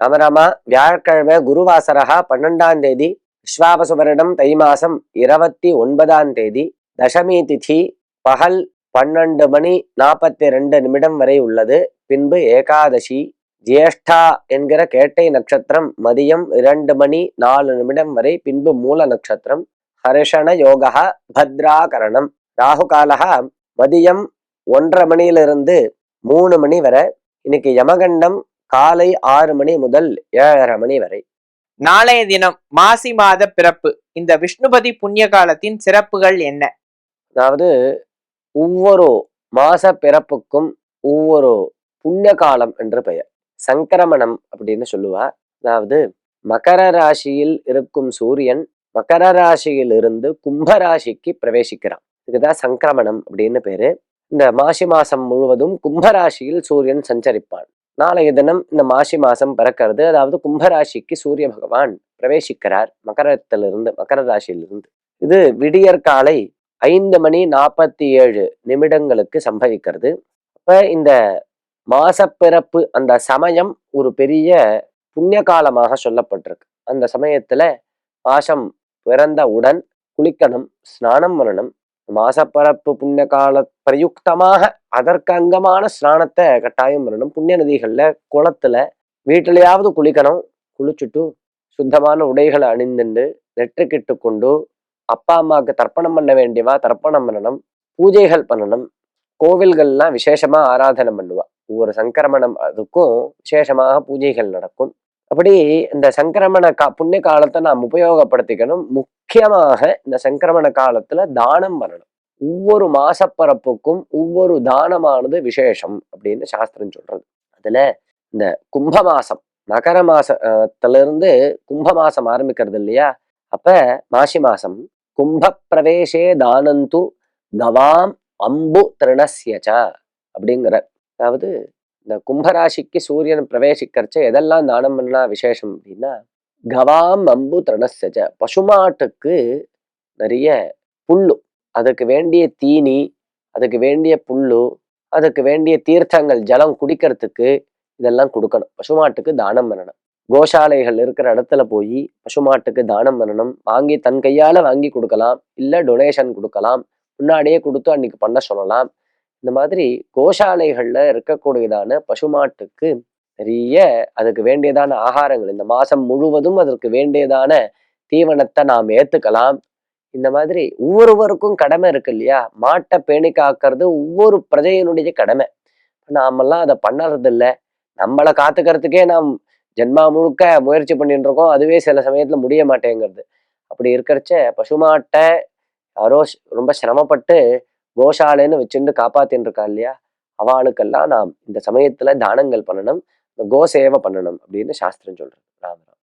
ராமராமா வியாழக்கிழமை குருவாசரகா பன்னெண்டாம் தேதி விஸ்வாபசுவரிடம் தை மாசம் இருபத்தி ஒன்பதாம் தேதி தசமி திதி பகல் பன்னெண்டு மணி நாற்பத்தி ரெண்டு நிமிடம் வரை உள்ளது. பின்பு ஏகாதசி ஜேஷ்டா என்கிற கேட்டை நட்சத்திரம் மதியம் இரண்டு மணி நாலு நிமிடம் வரை பின்பு மூல நட்சத்திரம் ஹர்ஷண யோகா பத்ராகரணம். ராகு காலகா மதியம் ஒன்றரை மணியிலிருந்து மூணு மணி வரை. இன்னைக்கு யமகண்டம் காலை ஆறு மணி முதல் ஏழரை மணி வரை. நாளைய தினம் மாசி மாத பிறப்பு. இந்த விஷ்ணுபதி புண்ணிய காலத்தின் சிறப்புகள் என்ன? அதாவது ஒவ்வொரு மாச பிறப்புக்கும் ஒவ்வொரு புண்ணிய காலம் என்று பெயர். சங்கிரமணம் அப்படின்னு சொல்லுவா. அதாவது மகர ராசியில் இருக்கும் சூரியன் மகர ராசியில் இருந்து கும்ப ராசிக்கு பிரவேசிக்கிறான். இதுதான் சங்கிரமணம் அப்படின்னு பேரு. இந்த மாசி மாசம் முழுவதும் கும்ப ராசியில் சூரியன் சஞ்சரிப்பான். நாளைய தினம் இந்த மாசி மாசம் பிறக்கிறது. அதாவது கும்பராசிக்கு சூரிய பகவான் பிரவேசிக்கிறார் மகரத்திலிருந்து மகர ராசியிலிருந்து. இது விடியற் காலை ஐந்து மணி நாற்பத்தி ஏழு நிமிடங்களுக்கு சம்பவிக்கிறது. அப்ப இந்த மாசப்பிறப்பு அந்த சமயம் ஒரு பெரிய புண்ணிய காலமாக சொல்லப்பட்டிருக்கு. அந்த சமயத்துல மாசம் பிறந்தவுடன் குளிக்கணும் ஸ்நானம் பண்ணணும் மாசப்பரப்பு புண்ணிய கால பிரயுக்தமாக அதற்கு அங்கமான ஸ்நானத்தை கட்டாயம் பண்ணணும். புண்ணிய நதிகள்ல குளத்துல வீட்டிலையாவது குளிக்கணும். குளிச்சுட்டு சுத்தமான உடைகளை அணிந்துண்டு நெற்றுக்கிட்டு கொண்டு அப்பா அம்மாவுக்கு தர்ப்பணம் பண்ண வேண்டியவா தர்ப்பணம் பண்ணணும். பூஜைகள் பண்ணணும். கோவில்கள்லாம் விசேஷமா ஆராதனை பண்ணுவா. ஒவ்வொரு சங்கிரமணம் அதுக்கும் விசேஷமாக பூஜைகள் நடக்கும். அப்படி இந்த சங்கிரமண கா புண்ணிய காலத்தை நாம் உபயோகப்படுத்திக்கணும். முக்கியமாக இந்த சங்கிரமண காலத்துல தானம் பண்ணணும். ஒவ்வொரு மாசப்பரப்புக்கும் ஒவ்வொரு தானமானது விசேஷம் அப்படின்னு சாஸ்திரம் சொல்றது. அதுல இந்த கும்ப மாசம் மகர மாசத்துல இருந்து கும்ப மாசம் ஆரம்பிக்கிறது இல்லையா? அப்ப மாசி மாசம் கும்ப பிரவேசே தானந்து கவாம் அம்பு திருணசியச்சா அப்படிங்கிற அதாவது இந்த கும்பராசிக்கு சூரியன் பிரவேசிக்கிறச்ச எதெல்லாம் தானம் பண்ணா விசேஷம் அப்படின்னா கவாம் அம்பு திரணசஜ பசுமாட்டுக்கு நிறைய புல்லு. அதுக்கு வேண்டிய தீனி அதுக்கு வேண்டிய புல்லு அதுக்கு வேண்டிய தீர்த்தங்கள் ஜலம் குடிக்கிறதுக்கு இதெல்லாம் கொடுக்கணும். பசுமாட்டுக்கு தானம் பண்ணணும். கோஷாலைகள் இருக்கிற இடத்துல போய் பசுமாட்டுக்கு தானம் பண்ணணும். வாங்கி தன் கையால் வாங்கி கொடுக்கலாம். இல்லை டொனேஷன் கொடுக்கலாம். முன்னாடியே கொடுத்து அன்னைக்கு பண்ண சொல்லலாம். இந்த மாதிரி கோஷாலைகளில் இருக்கக்கூடியதான பசுமாட்டுக்கு நிறைய அதுக்கு வேண்டியதான ஆகாரங்கள். இந்த மாசம் முழுவதும் அதற்கு வேண்டியதான தீவனத்தை நாம் ஏத்துக்கலாம். இந்த மாதிரி ஒவ்வொருவருக்கும் கடமை இருக்கு இல்லையா? மாட்டை பேணி காக்கிறது ஒவ்வொரு பிரஜையினுடைய கடமை. நாமெல்லாம் அதை பண்ணறது இல்லை நம்மளை காத்துக்கிறதுக்கே நாம் ஜென்மா முழுக்க முயற்சி பண்ணிட்டு இருக்கோம் அதுவே சில சமயத்துல முடிய மாட்டேங்கிறது. அப்படி இருக்கிறச்ச பசுமாட்டை யாரோ ரொம்ப சிரமப்பட்டு கோசாலைன்னு வச்சுட்டு காப்பாத்தின்னு இருக்கா இல்லையா? அவளுக்கெல்லாம் நாம் இந்த சமயத்துல தானங்கள் பண்ணணும் இந்த கோ சேவை பண்ணணும் அப்படின்னு சாஸ்திரம் சொல்றது. ராமராம்